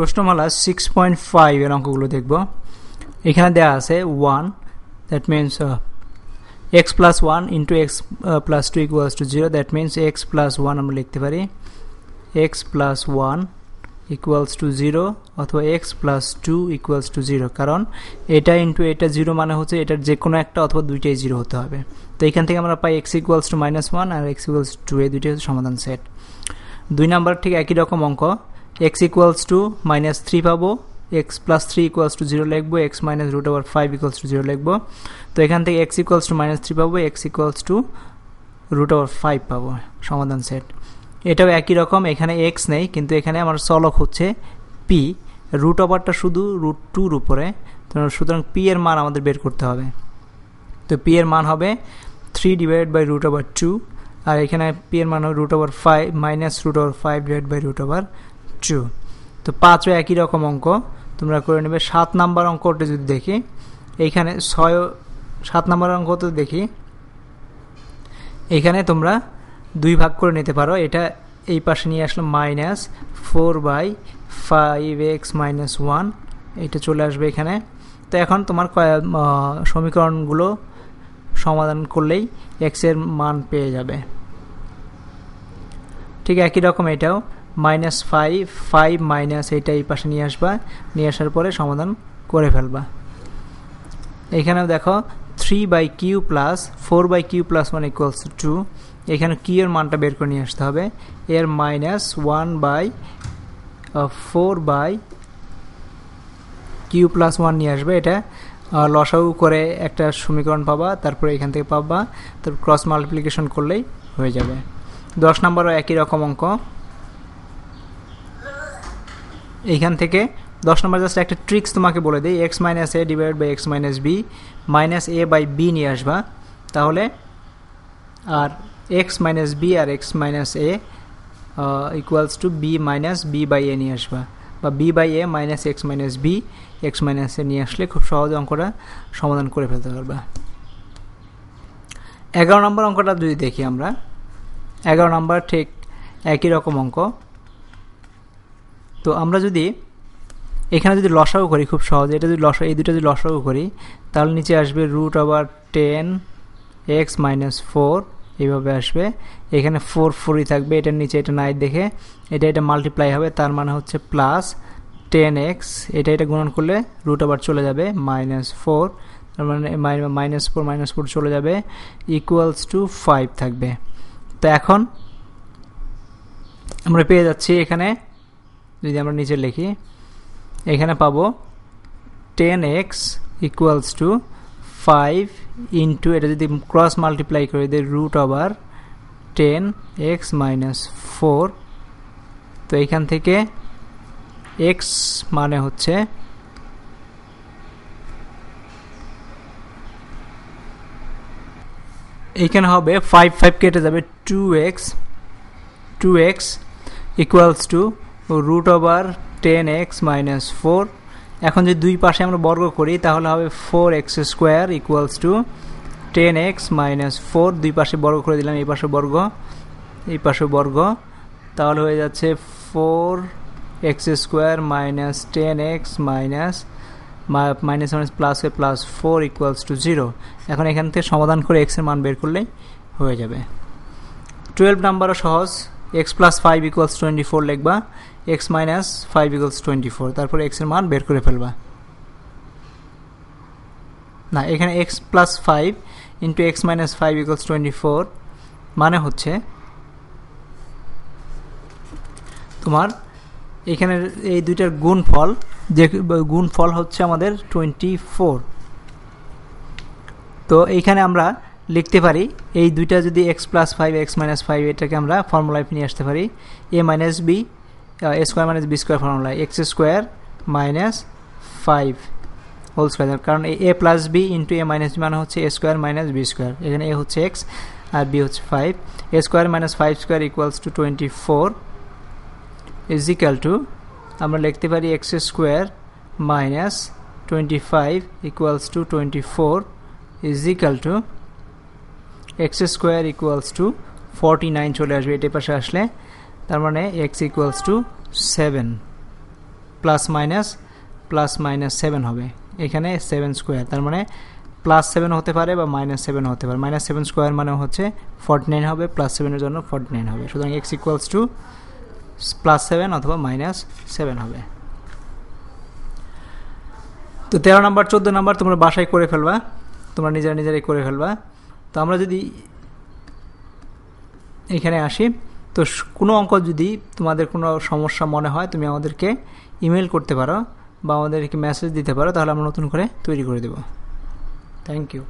প্রশ্নমালা six point five এর অঙ্কগুলো দেখব। এখানে দেওয়া আছে one that means x plus one into x plus two equals to zero that means x plus one আমরা লিখতে পারি। X plus one equals to zero অথবা x plus two equals to zero কারণ এটা ইন্টু এটা zero মানে হচ্ছে এটার যে কোনো একটা অথবা দুইটাই জিরো হতে হবে। তো এখান থেকে আমরা পাই x equals to minus one R x equals to এই দুইটাই হচ্ছে সমাধান সেট দুই নাম্বার ঠিক একই রকম অঙ্ক। X equals to minus three পাবো x plus three equals to zero লিখব x minus root over five equals to zero লিখব। তো এখান থেকে x equals to minus three পাবো x equals to root over five পাবো, সমাধান সেট এটাও একই রকম, এখানে এক্স নেই, কিন্তু এখানে আমার চলক হচ্ছে পি রুট ওভারটা শুধু রুট টুর উপরে সুতরাং পি এর মান আমাদের বের করতে হবে। তো পি এর মান হবে three divide by root over two আর এখানে পি এর মান হবে root over five minus root over five divide by root over two তো পাঁচও একই রকম অঙ্ক। তোমরা করে নেবে। সাত নাম্বার অঙ্কটা যদি দেখি, এইখানে ছয় সাত নাম্বার অঙ্ক তো দেখি এখানে তোমরা দুই ভাগ করে নিতে পারো। এটা এই পাশে নিয়ে আসলো minus four by five x minus one এটা চলে আসবে এখানে। তো এখন তোমার সমীকরণগুলো সমাধান করলেই এক্সের মান পেয়ে যাবে। ঠিক একই রকম এটাও। মাইনাস ফাইভ ফাইভ মাইনাস এইটা এই পাশে নিয়ে আসবা, নিয়ে আসার পরে সমাধান করে ফেলবা। এখানেও দেখো three by Q plus four by Q plus one equals to এখানে কিউ এর মানটা বের করে নিয়ে আসতে হবে। এর minus one by four by Q plus one নিয়ে আসবে এটা। লসাউ করে একটা সমীকরণ পাবা, তারপরে এখান থেকে পাবা। তারপর ক্রস মাল্টিপ্লিকেশন করলেই হয়ে যাবে। দশ নম্বরও একই রকম অঙ্ক। এইখান থেকে দশ নম্বর জাস্ট একটা ট্রিক্স তোমাকে বলে দিই। X minus A divide by x minus B minus A by B নিয়ে আসবা। তাহলে আর x minus B R x minus A equals to B minus B by A নিয়ে আসবা। বা B by A minus x minus B x minus A নিয়ে আসলে খুব সহজে অঙ্কটা সমাধান করে ফেলতে পারবা। এগারো নম্বর অঙ্কটা যদি দেখি আমরা, এগারো নম্বর ঠিক একই রকম অঙ্ক। তো আমরা যদি এখানে যদি লসাও করি খুব সহজে, এটা যদি লসা, এই দুটো যদি লসাও করি, তাহলে নিচে আসবে রুট আবার টেন এক্স মাইনাস ফোর এইভাবে আসবে। এখানে ফোর ফোরই থাকবে, এটার নিচে এটা নাই দেখে, এটা এটা মাল্টিপ্লাই হবে, তার মানে হচ্ছে প্লাস টেন এক্স এটা এটা গুণন করলে রুট আবার চলে যাবে মাইনাস ফোর তার মানে মাইনাস ফোর মাইনাস ফোর চলে যাবে ইকুয়ালস টু ফাইভ থাকবে। তো এখন আমরা পেয়ে যাচ্ছি এখানে যদি আমরা নিচে লিখি, এখানে পাবো ten x equals to five into এটা যদি ক্রস মাল্টিপ্লাই করে দিই root over ten x minus four তো এখান থেকে এক্স মানে হচ্ছে এইখানে হবে ফাইভ ফাইভ কেটে যাবে two x two x equals to root over ten x minus four এখন যদি দুই পাশে আমরা বর্গ করি, তাহলে হবে four x square equals to ten x minus four দুই পাশে বর্গ করে দিলাম, এই পাশে বর্গ, এই পাশে বর্গ। তাহলে হয়ে যাচ্ছে four x square minus ten x minus minus minus plus হয়ে plus four equals to zero এখন এখান থেকে সমাধান করে এক্সের মান বের করলেই হয়ে যাবে। টুয়েলভ নাম্বারও সহজ। X plus five equals twenty four লিখবা x minus five equals twenty four তারপর এক্সের মান বের করে ফেলবা। না, এখানে x plus five into x minus five equals twenty four মানে হচ্ছে তোমার এখানে এই দুইটার গুণফল, যে গুণফল হচ্ছে আমাদের টোয়েন্টি ফোর তো এইখানে আমরা লিখতে পারি। এই দুইটা যদি x plus five x minus five এটাকে আমরা ফর্মুলায় নিয়ে আসতে পারি। A minus B A square minus B square ফর্মুলায় x square minus five whole square কারণ A plus B into A minus B মানে হচ্ছে A square minus B square এখানে এ হচ্ছে এক্স আর বি হচ্ছে five A square minus five square equals to twenty four is equal to আমরা লিখতে পারি x square minus twenty five equals to twenty four is equal to x square equals to forty nine চলে আসবে এটার পাশে আসলে। তার মানে x equals to seven plus minus plus minus seven হবে। এখানে সেভেন স্কোয়ার তার মানে প্লাস সেভেন হতে পারে বা মাইনাস সেভেন হতে পারে। মাইনাস সেভেন স্কোয়ার মানে হচ্ছে ফর্টি নাইন হবে প্লাস সেভেনের জন্য ফর্টি নাইন হবে। সুতরাং x equals to plus seven অথবা মাইনাস সেভেন হবে। তো তেরো নাম্বার, চোদ্দ নাম্বার তোমরা বাসায় করে ফেলবা। তোমরা নিজেরা নিজেরাই করে ফেলবা। তো আমরা যদি এখানে আসি, তো কোনো অঙ্ক যদি তোমাদের কোনো সমস্যা মনে হয়, তুমি আমাদেরকে ইমেল করতে পারো বা আমাদেরকে মেসেজ দিতে পারো, তাহলে আমরা নতুন করে তৈরি করে দেবো। Thank you